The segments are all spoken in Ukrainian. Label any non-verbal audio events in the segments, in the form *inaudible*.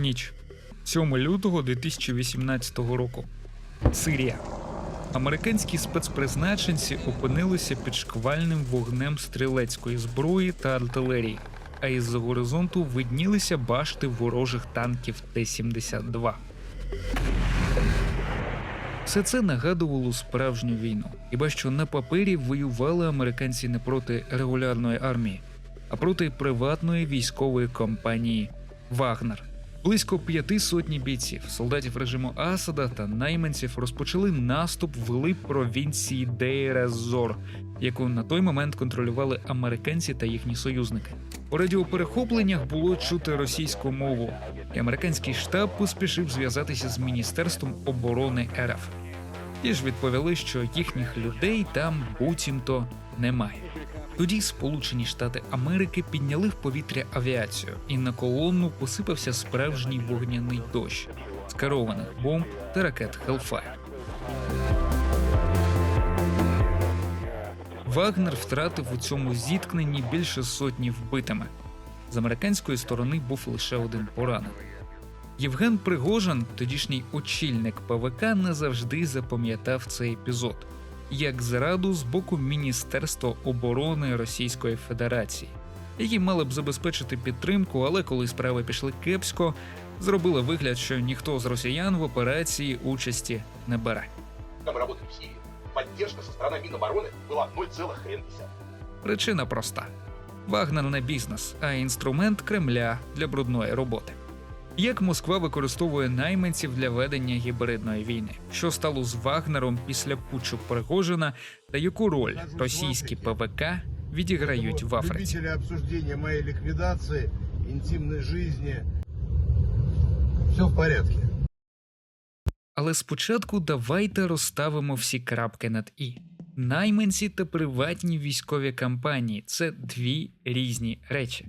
Ніч 7 лютого 2018 року. Сирія. Американські спецпризначенці опинилися під шквальним вогнем стрілецької зброї та артилерії, а із-за горизонту виднілися башти ворожих танків Т-72. Все це нагадувало справжню війну, хіба що на папері воювали американці не проти регулярної армії, а проти приватної військової компанії Вагнер. Близько п'яти сотні бійців, солдатів режиму Асада та найманців розпочали наступ в вглиб провінції Дейр-ез-Зор, яку на той момент контролювали американці та їхні союзники. У радіоперехопленнях було чути російську мову, і американський штаб поспішив зв'язатися з міністерством оборони РФ. Ті ж відповіли, що їхніх людей там буцімто немає. Тоді Сполучені Штати Америки підняли в повітря авіацію, і на колонну посипався справжній вогняний дощ з керованих бомб та ракет Hellfire. Вагнер втратив у цьому зіткненні більше сотні вбитими. З американської сторони був лише один поранений. Євген Пригожин, тодішній очільник ПВК, назавжди запам'ятав цей епізод як зраду з боку Міністерства оборони Російської Федерації, які мали б забезпечити підтримку, але коли справи пішли кепсько, зробили вигляд, що ніхто з росіян в операції участі не бере. Когда мы работали в Сирии, поддержка со стороны Минобороны была 0,1. Причина проста: Вагнер не бізнес, а інструмент Кремля для брудної роботи. Як Москва використовує найманців для ведення гібридної війни, що стало з Вагнером після путчу Пригожина, та яку роль російські ПВК відіграють в Африці? Любители обсуждения моей ликвидации, интимной жизни. Все в порядке. Але спочатку давайте розставимо всі крапки над і. Найманці та приватні військові кампанії це дві різні речі.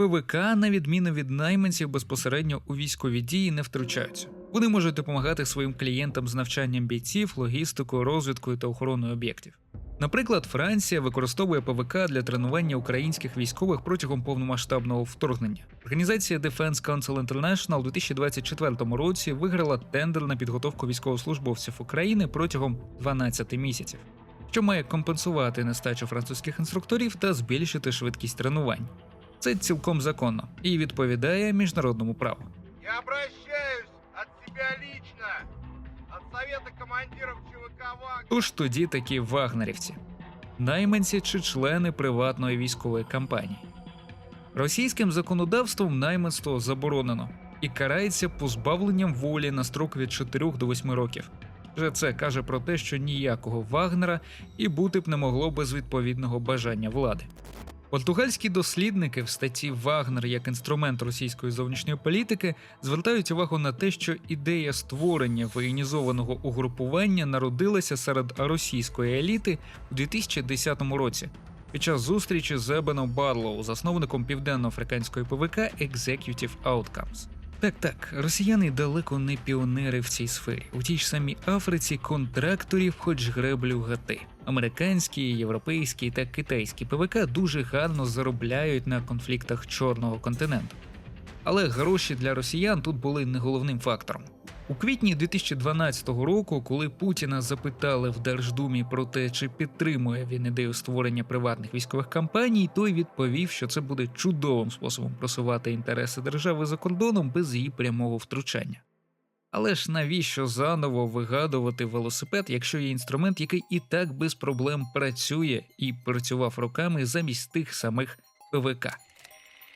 ПВК, на відміну від найманців, безпосередньо у військові дії не втручаються. Вони можуть допомагати своїм клієнтам з навчанням бійців, логістикою, розвідкою та охороною об'єктів. Наприклад, Франція використовує ПВК для тренування українських військових протягом повномасштабного вторгнення. Організація Defense Council International у 2024 році виграла тендер на підготовку військовослужбовців України протягом 12 місяців, що має компенсувати нестачу французьких інструкторів та збільшити швидкість тренувань. Це цілком законно і відповідає міжнародному праву. Я обращаюсь от себя лично, от Совета командиров ЧВК «Вагнер». Тож тоді такі вагнерівці, найманці чи члени приватної військової кампанії. Російським законодавством найманство заборонено і карається позбавленням волі на строк від 4 до 8 років. Вже це каже про те, що ніякого Вагнера і бути б не могло без відповідного бажання влади. Португальські дослідники в статті Вагнер як інструмент російської зовнішньої політики звертають увагу на те, що ідея створення воєнізованого угрупування народилася серед російської еліти у 2010 році під час зустрічі з Ебеном Барлоу, засновником південно-африканської ПВК Executive Outcomes. Так, так, росіяни далеко не піонери в цій сфері. У тій ж самій Африці контракторів, хоч греблю гати. Американські, європейські та китайські ПВК дуже гарно заробляють на конфліктах чорного континенту. Але гроші для росіян тут були не головним фактором. У квітні 2012 року, коли Путіна запитали в Держдумі про те, чи підтримує він ідею створення приватних військових кампаній, той відповів, що це буде чудовим способом просувати інтереси держави за кордоном без її прямого втручання. Але ж навіщо заново вигадувати велосипед, якщо є інструмент, який і так без проблем працює і працював роками замість тих самих ПВК?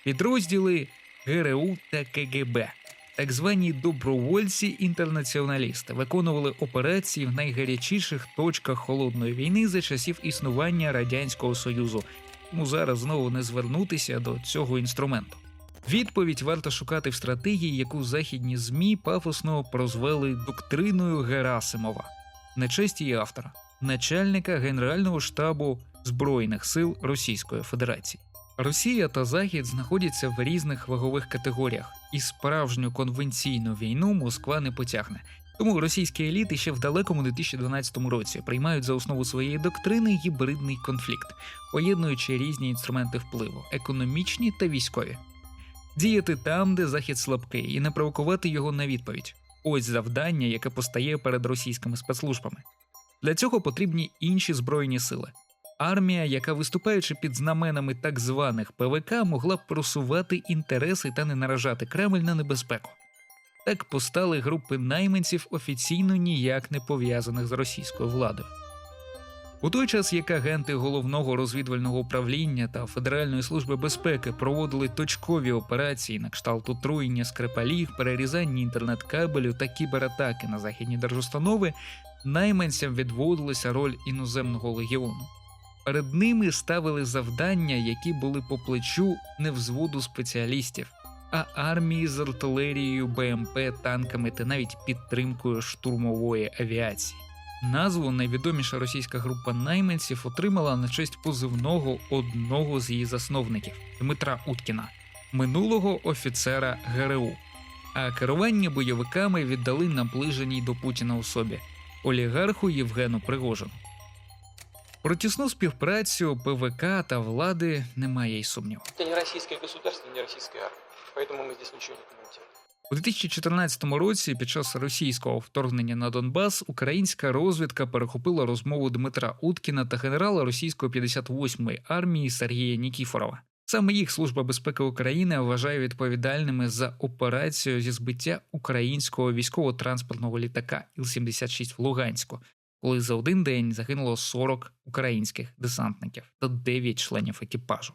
Підрозділи ГРУ та КГБ, так звані добровольці-інтернаціоналісти, виконували операції в найгарячіших точках холодної війни за часів існування радянського союзу. Тому зараз знову не звернутися до цього інструменту. Відповідь варто шукати в стратегії, яку західні змі пафосно прозвели доктриною Герасимова, на честь її автора, начальника Генерального штабу Збройних сил Російської Федерації. Росія та Захід знаходяться в різних вагових категоріях, і справжню конвенційну війну Москва не потягне. Тому російські еліти ще в далекому 2012 році приймають за основу своєї доктрини гібридний конфлікт, поєднуючи різні інструменти впливу економічні та військові. діяти там, де захід слабкий, і не провокувати його на відповідь. Ось завдання, яке постає перед російськими спецслужбами. Для цього потрібні інші збройні сили. Армія, яка виступаючи під знаменами так званих ПВК, могла б просувати інтереси та не наражати Кремль на небезпеку. Так постали групи найманців офіційно ніяк не пов'язаних з російською владою. У той час, як агенти головного розвідувального управління та Федеральної служби безпеки проводили точкові операції на кшталт отруєння скрипалів, перерізання інтернет-кабелю та кібератаки на західні держустанови, найманцям відводилася роль іноземного легіону. Перед ними ставили завдання, які були по плечу не взводу спеціалістів, а армії з артилерією, БМП, танками та навіть підтримкою штурмової авіації. Назву найвідоміша російська група найманців отримала на честь позивного одного з її засновників Дмитра Уткіна, минулого офіцера ГРУ. А керування бойовиками віддали наближеній до Путіна особі олігарху Євгену Пригожину. Про тісну співпрацю ПВК та влади немає й сумніву. Это не российское государство, не российская армия. Поэтому мы здесь ничего не комментируем. У 2014 році, під час російського вторгнення на Донбас, українська розвідка перехопила розмову Дмитра Уткіна та генерала російської 58-ї армії Сергія Нікіфорова. Саме їх служба безпеки України вважає відповідальними за операцію зі збиття українського військово-транспортного літака Іл-76 в Луганську, коли за один день загинуло 40 українських десантників та 9 членів екіпажу.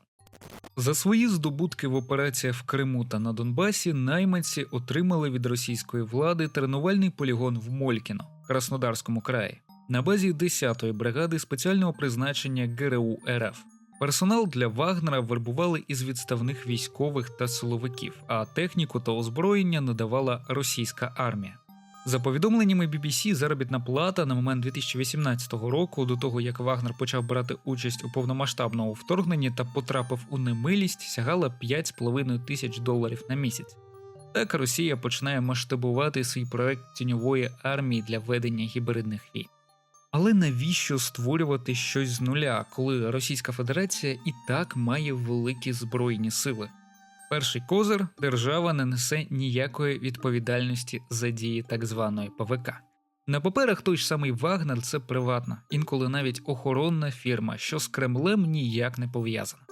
За свої здобутки в операціях в Криму та на Донбасі найманці отримали від російської влади тренувальний полігон в Молькіно, Краснодарському краї, на базі 10-ї бригади спеціального призначення ГРУ РФ. Персонал для Вагнера вербували із відставних військових та силовиків, а техніку та озброєння надавала російська армія. За повідомленнями BBC, заробітна плата на момент 2018 року, до того як Вагнер почав брати участь у повномасштабному вторгненні та потрапив у немилість, сягала 5,5 тисяч доларів на місяць. Так Росія починає масштабувати свій проект тіньової армії для ведення гібридних війн. Але навіщо створювати щось з нуля, коли Російська Федерація і так має великі збройні сили? Перший козир держава не несе ніякої відповідальності за дії так званої ПВК. На паперах той ж самий Вагнер це приватна, інколи навіть охоронна фірма, що з Кремлем ніяк не пов'язана.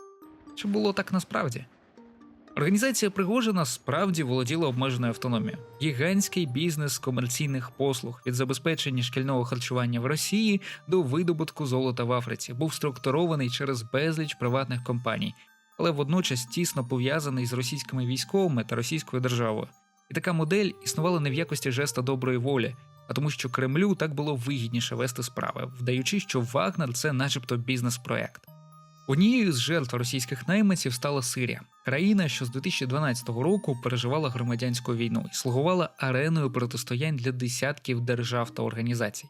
Чи було так насправді? Організація Пригожина справді володіла обмеженою автономією. Гігантський бізнес комерційних послуг від забезпечення шкільного харчування в Росії до видобутку золота в Африці був структурований через безліч приватних компаній, але водночас тісно пов'язаний з російськими військовими та російською державою. І така модель існувала не в якості жеста доброї волі, а тому, що Кремлю так було вигідніше вести справи, вдаючи, що Вагнер це, начебто, бізнес-проект. Однією з жертв російських найманців стала Сирія, країна, що з 2012 року переживала громадянську війну і слугувала ареною протистоянь для десятків держав та організацій.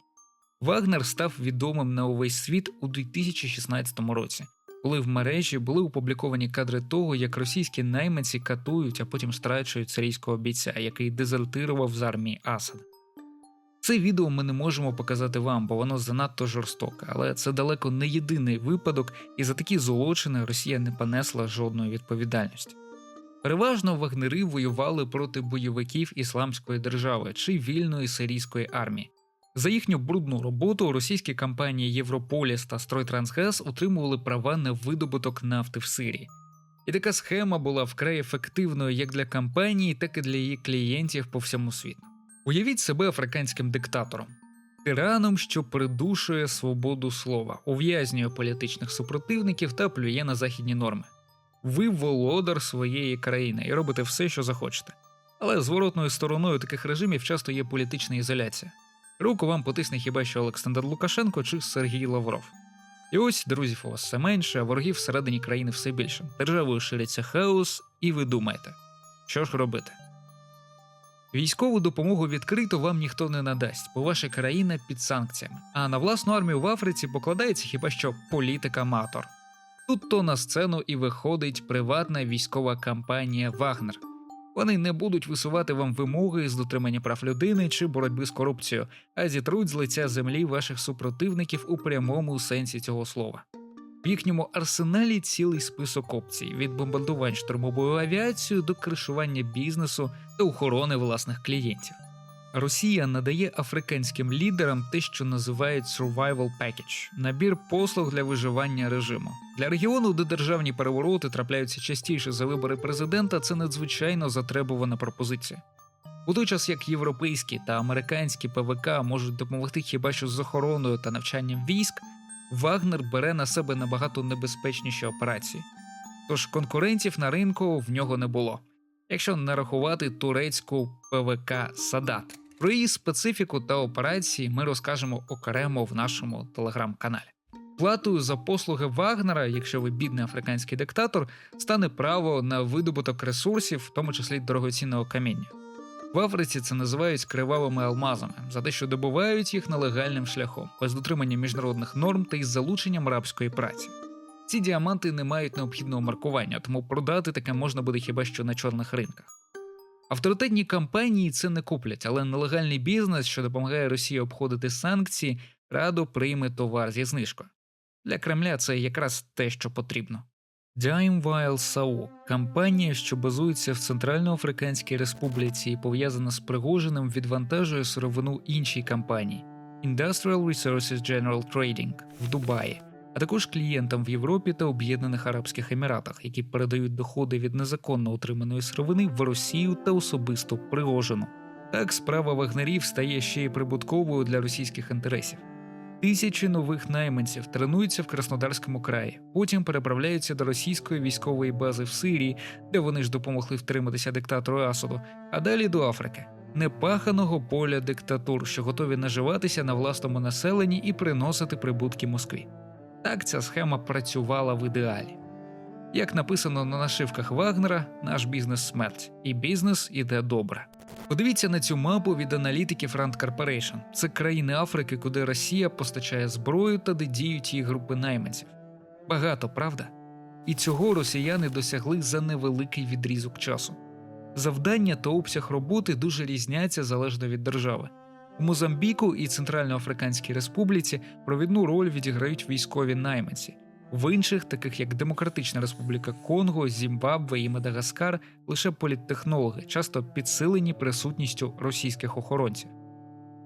Вагнер став відомим на увесь світ у 2016 році, коли в мережі були опубліковані кадри того, як російські найманці катують, а потім страчують сирійського бійця, який дезертирував з армії Асада. Це відео ми не можемо показати вам, бо воно занадто жорстоке, але це далеко не єдиний випадок, і за такі злочини Росія не понесла жодної відповідальності. Переважно вагнери воювали проти бойовиків Ісламської держави чи вільної сирійської армії. За їхню брудну роботу російські компанії Європоліс та Стройтрансгаз отримували права на видобуток нафти в Сирії. І така схема була вкрай ефективною як для компанії, так і для її клієнтів по всьому світу. Уявіть себе африканським диктатором, тираном, що придушує свободу слова, ув'язнює політичних супротивників та плює на західні норми. Ви володар своєї країни і робите все, що захочете. Але зворотною стороною таких режимів часто є політична ізоляція. Руку вам потисне хіба що Олександр Лукашенко чи Сергій Лавров. І ось друзів у вас все менше, а ворогів всередині країни все більше. Державою шириться хаос, і ви думаєте, що ж робити? Військову допомогу відкрито вам ніхто не надасть, бо ваша країна під санкціями. А на власну армію в Африці покладається хіба що політика-матор. Тут то на сцену і виходить приватна військова кампанія Вагнер. Вони не будуть висувати вам вимоги з дотримання прав людини чи боротьби з корупцією, а зітруть з лиця землі ваших супротивників у прямому сенсі цього слова. В їхньому арсеналі цілий список опцій: від бомбардувань штурмовою авіацією до кришування бізнесу та охорони власних клієнтів. Росія надає африканським лідерам те, що називають Survival Package – набір послуг для виживання режиму. Для регіону, де державні перевороти трапляються частіше за вибори президента, це надзвичайно затребувана пропозиція. У той час як європейські та американські ПВК можуть допомогти хіба що з охороною та навчанням військ, Вагнер бере на себе набагато небезпечніші операції. Тож конкурентів на ринку в нього не було, якщо не рахувати турецьку ПВК Садат. Про її специфіку та операції ми розкажемо окремо в нашому телеграм-каналі. Платою за послуги Вагнера, якщо ви бідний африканський диктатор, стане право на видобуток ресурсів, в тому числі дорогоцінного каміння. В Африці це називають кривавими алмазами за те, що добувають їх нелегальним шляхом, без дотримання міжнародних норм та із залученням рабської праці. Ці діаманти не мають необхідного маркування, тому продати таке можна буде хіба що на чорних ринках. Авторитетні компанії це не куплять, але нелегальний бізнес, що допомагає Росії обходити санкції, радо прийме товар зі знижкою. Для Кремля це якраз те, що потрібно. Daimwile SAO – компанія, що базується в Центральноафриканській Республіці і пов'язана з Пригожиним, відвантажує сировину іншій компанії Industrial Resources General Trading в Дубаї, а також клієнтам в Європі та Об'єднаних Арабських Еміратах, які передають доходи від незаконно отриманої сировини в Росію та особисто Пригожину. Так справа вагнерів стає ще й прибутковою для російських інтересів. Тисячі нових найманців тренуються в Краснодарському краї, потім переправляються до російської військової бази в Сирії, де вони ж допомогли втриматися диктатору Асаду, а далі до Африки, непаханого поля диктатур, що готові наживатися на власному населенні і приносити прибутки Москві. Так ця схема працювала в ідеалі. Як написано на нашивках Вагнера, наш бізнес смерть, і бізнес іде добре. Подивіться на цю мапу від аналітиків Rand Corporation. Це країни Африки, куди Росія постачає зброю та де діють її групи найманців. Багато, правда? І цього росіяни досягли за невеликий відрізок часу. Завдання та обсяг роботи дуже різняться залежно від держави. У Мозамбіку і Центральноафриканській Республіці провідну роль відіграють військові найманці. В інших, таких як Демократична Республіка Конго, Зімбабве і Мадагаскар, лише політтехнологи, часто підсилені присутністю російських охоронців.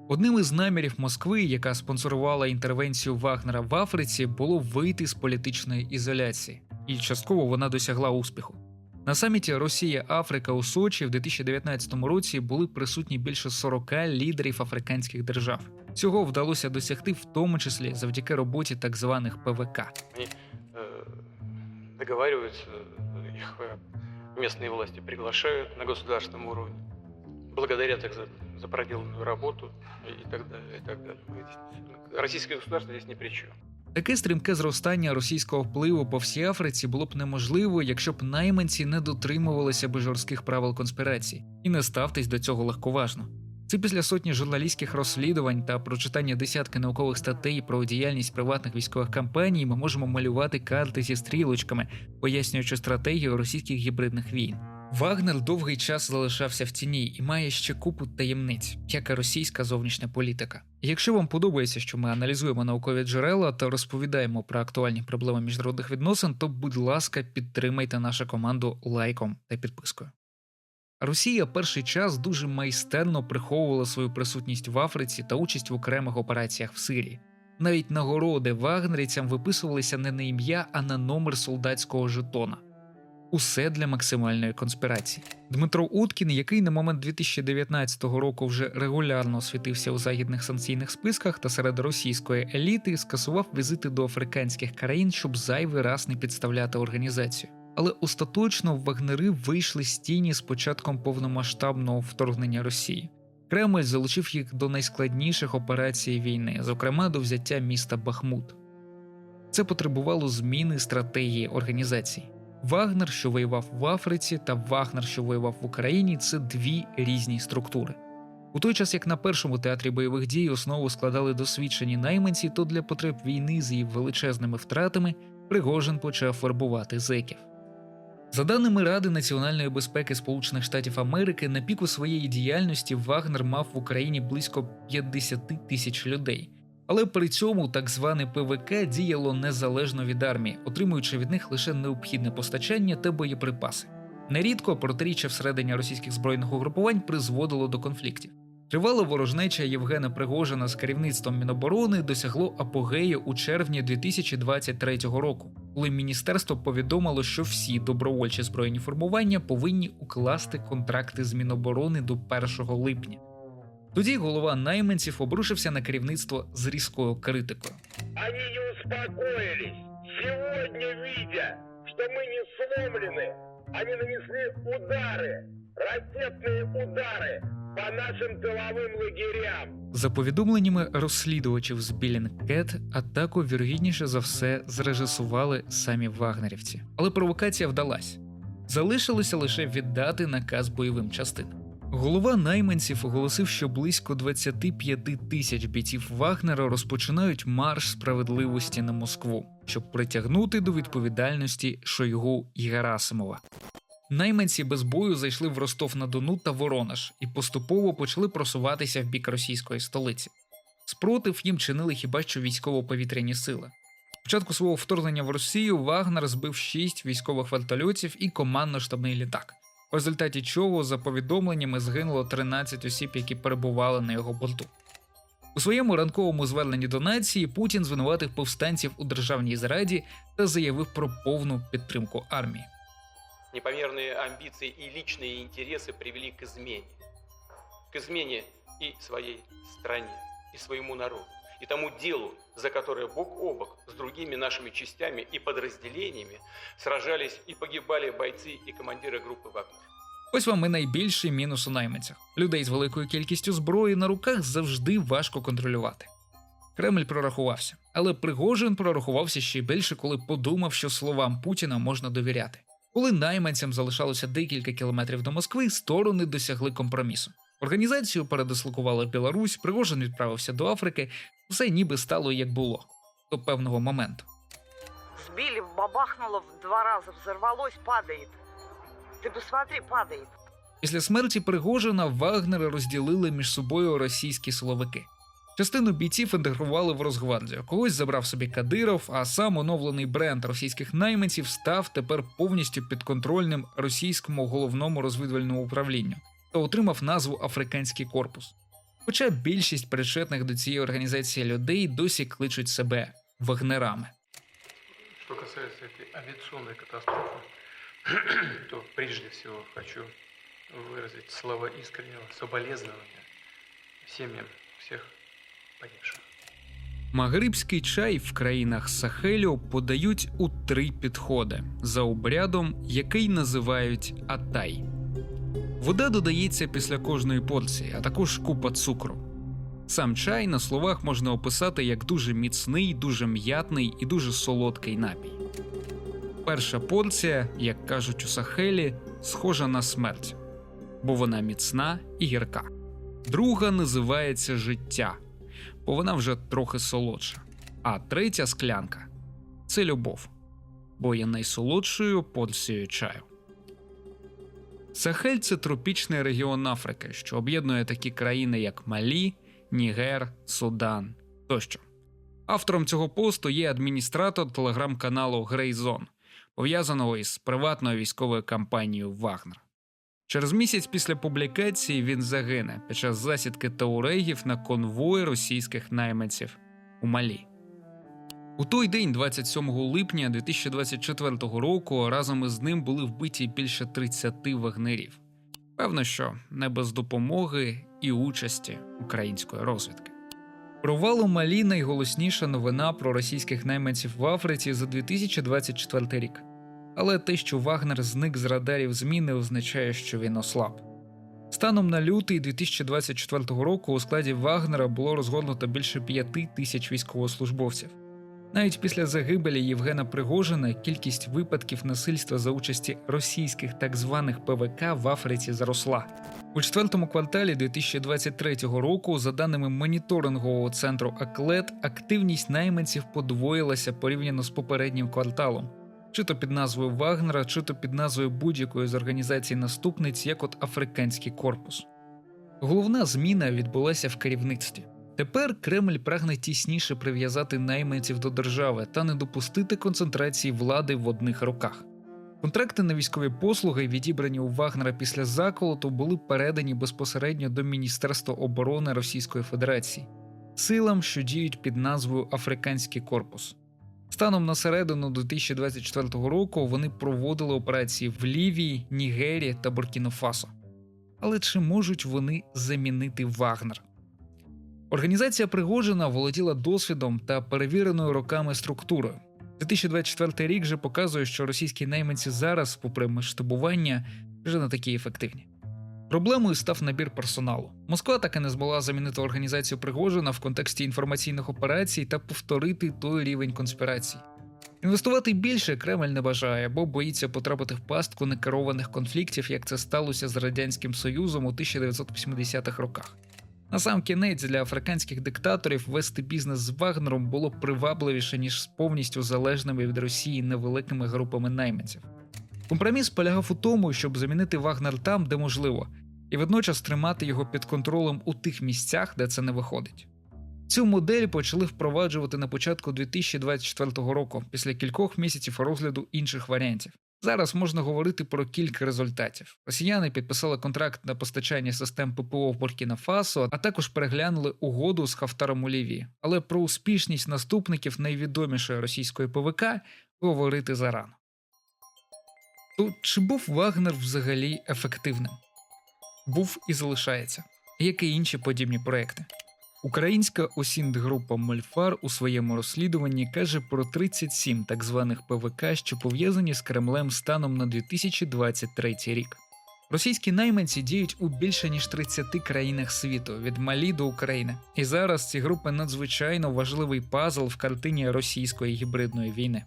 Одним із намірів Москви, яка спонсорувала інтервенцію Вагнера в Африці, було вийти з політичної ізоляції, і частково вона досягла успіху. На саміті Росія Африка у Сочі в 2019 році були присутні більше 40 лідерів африканських держав. Цього вдалося досягти в тому числі завдяки роботі так званих ПВК. Они э, договариваются, э, их э, местные власти приглашают на государственном уровне, благодарят их за, за проделанную работу и так далее. И так далее. Мы здесь- Российское государство здесь ни при чем. Таке стрімке зростання російського впливу по всій Африці було б неможливо, якщо б найманці не дотримувалися би жорстких правил конспірації, і не ставтесь до цього легковажно. Це після сотні журналістських розслідувань та прочитання десятки наукових статей про діяльність приватних військових компаній ми можемо малювати карти зі стрілочками, пояснюючи стратегію російських гібридних війн. Вагнер довгий час залишався в тіні і має ще купу таємниць, як і російська зовнішня політика. Якщо вам подобається, що ми аналізуємо наукові джерела та розповідаємо про актуальні проблеми міжнародних відносин, то, будь ласка, підтримайте нашу команду лайком та підпискою. Росія перший час дуже майстерно приховувала свою присутність в Африці та участь в окремих операціях в Сирії. Навіть нагороди вагнерівцям виписувалися не на ім'я, а на номер солдатського жетона. Усе для максимальної конспірації. Дмитро Уткін, який на момент 2019 року вже регулярно світився у західних санкційних списках та серед російської еліти, скасував візити до африканських країн, щоб зайвий раз не підставляти організацію. Але остаточно вагнери вийшли з тіні з початком повномасштабного вторгнення Росії. Кремль залучив їх до найскладніших операцій війни, зокрема до взяття міста Бахмут. Це потребувало зміни стратегії організації. Вагнер, що воював в Африці, та Вагнер, що воював в Україні, це дві різні структури. У той час, як на першому театрі бойових дій основу складали досвідчені найманці, то для потреб війни з її величезними втратами Пригожин почав вербувати зеків. За даними Ради національної безпеки Сполучених Штатів Америки, на піку своєї діяльності Вагнер мав в Україні близько 50 тисяч людей, Але при цьому так зване ПВК діяло незалежно від армії, отримуючи від них лише необхідне постачання та боєприпаси. Нерідко протиріччя всередині російських збройних угрупувань призводило до конфліктів. Тривала ворожнеча Євгена Пригожина з керівництвом Міноборони досягло апогею у червні 2023 року, коли міністерство повідомило, що всі добровольчі збройні формування повинні укласти контракти з Міноборони до 1 липня. Тоді голова найманців обрушився на керівництво з різкою критикою. Они не успокоились. Сегодня, видя, что мы не сломлены, они нанесли удары, ракетные удары по нашим тыловым лагерям. За повідомленнями розслідувачів з Білінкет, атаку вірогідніше за все зрежисували самі вагнерівці. Але провокація вдалась. Залишилося лише віддати наказ бойовим частинам. Голова найманців оголосив, що близько 25 тисяч бійців Вагнера розпочинають марш справедливості на Москву, щоб притягнути до відповідальності Шойгу і Герасимова. Найманці без бою зайшли в Ростов на Дону та Воронеж і поступово почали просуватися в бік російської столиці. Спротив їм чинили хіба що військово-повітряні сили. Початку свого вторгнення в Росію Вагнер збив шість військових вертольотів і командно-штабний літак, в результаті чого, за повідомленнями, згинуло 13 осіб, які перебували на його борту. У своєму ранковому зверненні до нації Путін звинуватив повстанців у державній зраді та заявив про повну підтримку армії. Непомерные амбиции и личные интересы привели к измене. К измене и своей стране, и своему народу, и тому делу, за которое бок о бок с другими нашими частями и подразделениями сражались и погибали бойцы и командиры группы «Вагнер». Ось вам і найбільший мінус у найманцях. Людей з великою кількістю зброї на руках завжди важко контролювати. Кремль прорахувався, але Пригожин прорахувався ще більше, коли подумав, що словам Путіна можна довіряти. Коли найманцям залишалося декілька кілометрів до Москви, сторони досягли компромісу. Організацію передислокували в Білорусь, Пригожин відправився до Африки, все ніби стало як було до певного моменту. Сбили, бабахнуло в два раза, взорвалось, падает. Ты посмотри, падает. Після смерті Пригожина Вагнера розділили між собою російські силовики. Частину бійців інтегрували в Росгвардію, когось забрав собі Кадиров, а сам оновлений бренд російських найманців став тепер повністю підконтрольним російському головному розвідувальному управлінню та отримав назву Африканський корпус. Хоча більшість причетних до цієї організації людей досі кличуть себе вагнерами. Что касается этой авиационной катастрофы, *clears throat* то прежде всего хочу выразить слова искреннего соболезнования семьям всех погибших. Магрибський чай в країнах Сахелю подають у три підходи за обрядом, який називають атай. Вода додається після кожної порції, а також купа цукру. Сам чай на словах можна описати як дуже міцний, дуже м'ятний і дуже солодкий напій. Перша порція, як кажуть у Сахелі, схожа на смерть, бо вона міцна і гірка. Друга називається життя, бо вона вже трохи солодша. А третя склянка це любов, бо є найсолодшою порцією чаю. Сахель це тропічний регіон Африки, що об'єднує такі країни, як Малі, Нігер, Судан тощо. Автором цього посту є адміністратор телеграм-каналу Грейзон, пов'язаного із приватною військовою кампанією Вагнер. Через місяць після публікації він загине під час засідки таурегів на конвої російських найманців у Малі. У той день, 27 липня 2024 року, разом із ним були вбиті більше 30 вагнерів. Певно, що не без допомоги і участі української розвідки. Провал у Малі найголосніша новина про російських найманців в Африці за 2024 рік. Але те, що Вагнер зник з радарів ЗМІ, не означає, що він ослаб. Станом на лютий 2024 року у складі Вагнера було розгорнуто більше п'яти тисяч військовослужбовців. Навіть після загибелі Євгена Пригожина кількість випадків насильства за участі російських так званих ПВК в Африці зросла. У четвертому кварталі 2023 року, за даними моніторингового центру Аклет, активність найманців подвоїлася порівняно з попереднім кварталом, чи то під назвою Вагнера, чи то під назвою будь-якої з організацій наступниць, як от Африканський корпус. Головна зміна відбулася в керівництві. Тепер Кремль прагне тісніше прив'язати найманців до держави та не допустити концентрації влади в одних руках. Контракти на військові послуги, відібрані у Вагнера після заколоту, були передані безпосередньо до Міністерства оборони Російської Федерації, силам, що діють під назвою Африканський корпус. Станом на середину 2024 року вони проводили операції в Лівії, Нігерії та Буркіно-Фасо. Але чи можуть вони замінити Вагнер? Організація Пригожина володіла досвідом та перевіреною роками структурою. 2024 рік же показує, що російські найманці зараз, попри масштабування, вже не такі ефективні. Проблемою став набір персоналу. Москва так і не змогла замінити організацію Пригожина в контексті інформаційних операцій та повторити той рівень конспірацій. Інвестувати більше Кремль не бажає, бо боїться потрапити в пастку некерованих конфліктів, як це сталося з Радянським Союзом у 1980-х роках. На сам кінець для африканських диктаторів вести бізнес з Вагнером було привабливіше, ніж з повністю залежними від Росії невеликими групами найманців. Компроміс полягав у тому, щоб замінити Вагнер там, де можливо, і водночас тримати його під контролем у тих місцях, де це не виходить. Цю модель почали впроваджувати на початку 2024 року, після кількох місяців розгляду інших варіантів. Зараз можна говорити про кілька результатів. Росіяни підписали контракт на постачання систем ППО в Буркіна Фасо, а також переглянули угоду з Хафтаром у Лівії. Але про успішність наступників найвідомішої російської ПВК говорити зарано. То чи був Вагнер взагалі ефективним? Був і залишається, як і інші подібні проекти. Українська осіндгрупа Мольфар у своєму розслідуванні каже про 37 так званих ПВК, що пов'язані з Кремлем станом на 2023 рік. Російські найманці діють у більше ніж 30 країнах світу від Малі до України. І зараз ці групи надзвичайно важливий пазл в картині російської гібридної війни.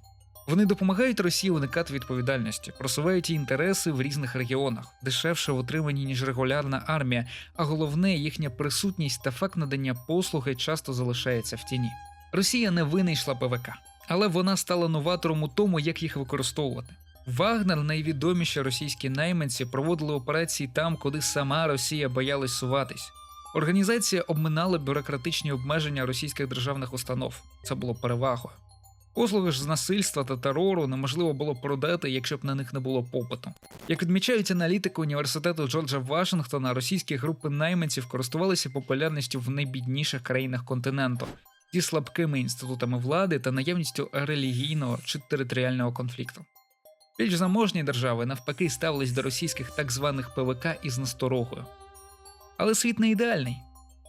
Вони допомагають Росії уникати відповідальності, просувають її інтереси в різних регіонах, дешевше в отриманні ніж регулярна армія, а головне їхня присутність та факт надання послуги часто залишається в тіні. Росія не винайшла ПВК, але вона стала новатором у тому, як їх використовувати. Вагнер, найвідоміші російські найманці, проводили операції там, куди сама Росія боялась суватись. Організація обминала бюрократичні обмеження російських державних установ. Це було перевагою. Послуги ж з насильства та терору неможливо було продати, якщо б на них не було попиту. Як відмічають аналітики університету Джорджа Вашингтона, російські групи найманців користувалися популярністю в найбідніших країнах континенту зі слабкими інститутами влади та наявністю релігійного чи територіального конфлікту. Більш заможні держави навпаки ставились до російських так званих ПВК із насторогою. Але світ не ідеальний.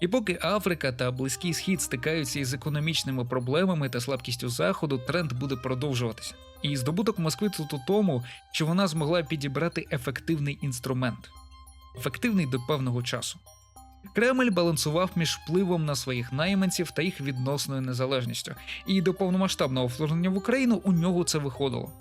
І поки Африка та Близький Схід стикаються із економічними проблемами та слабкістю Заходу, тренд буде продовжуватися. І здобуток Москви тут у тому, що вона змогла підібрати ефективний інструмент, ефективний до певного часу. Кремль балансував між впливом на своїх найманців та їх відносною незалежністю, і до повномасштабного вторгнення в Україну у нього це виходило.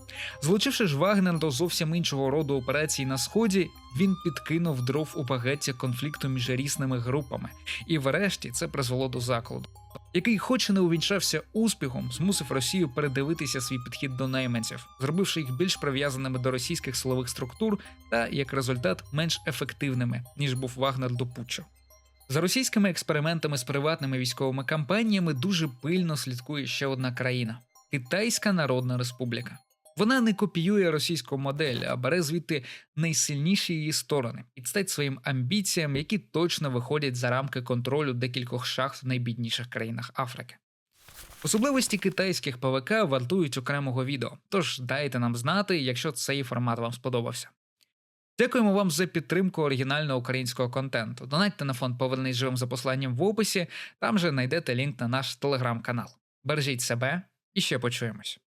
Залучивши ж Вагнер до зовсім іншого роду операцій на сході, він підкинув дров у багаття конфлікту між різними групами, і врешті це призвело до закладу, який, хоч і не увінчався успіхом, змусив Росію передивитися свій підхід до найманців, зробивши їх більш прив'язаними до російських силових структур та, як результат, менш ефективними ніж був Вагнер до Путчу. За російськими експериментами з приватними військовими кампаніями дуже пильно слідкує ще одна країна Китайська Народна Республіка. Вона не копіює російську модель, а бере звідти найсильніші її сторони, підстать своїм амбіціям, які точно виходять за рамки контролю декількох шахт в найбідніших країнах Африки. Особливості китайських ПВК вартують окремого відео, тож дайте нам знати, якщо цей формат вам сподобався. Дякуємо вам за підтримку оригінального українського контенту. Донатьте на фонд Повернись живим за посланням в описі, там же знайдете лінк на наш телеграм-канал. Бережіть себе і ще почуємось.